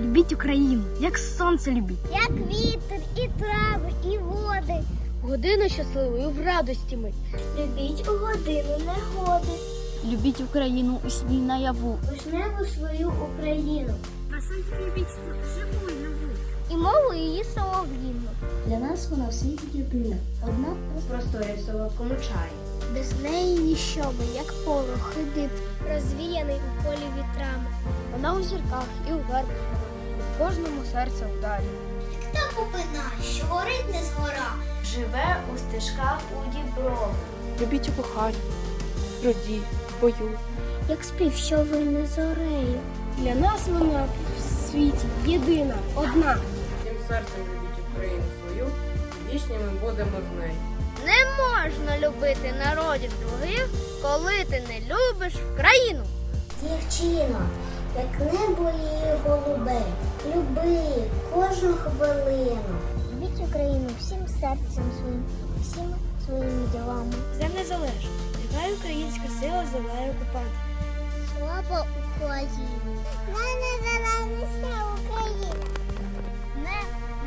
Любіть Україну, як сонце любіть. Як вітер, і трави, і води. Годину щасливою в радості мить. Любіть у годину негоди. Любіть Україну у сні наяву. Вишневу свою Україну. любіть живу і нову. І мову її солов'їну. Для нас вона в світі єдина. Одна в просторі солодкому чаї. Без неї ніщо ми, як порох, хидип, розвіяний у полі вітрами. Вона у зірках і у вербах, в кожному серце вдалі. Та купина, що горить не згора. Живе у стежках у діброву. Любіть у коханні, роді, бою. Як спів, що ви не зорею. Для нас вона в світі єдина, одна. Всім серцем любіть Україну свою, і вічні ми будемо з нею. Не можна любити народів других, коли ти не любиш країну. Дівчино, як небо її голубе, люби кожну хвилину. Любіть Україну всім серцем своїм, всім своїми ділами. За незалежно. Нехай українська сила здолає окупанта. Слава Україні! На незалежності України! Не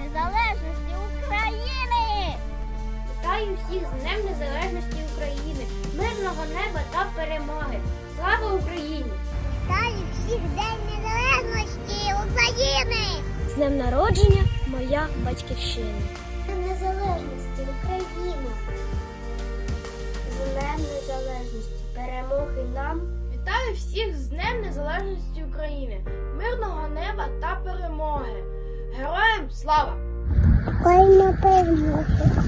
незалежності України! Вітаю всіх з Днем Незалежності України, мирного неба та перемоги. Слава Україні! Днем народження моя батьківщина. Днем Незалежності Україна. З Днем Незалежності, перемоги нам! Вітаю всіх з Днем Незалежності України, мирного неба та перемоги. Героям слава! Україна переможе!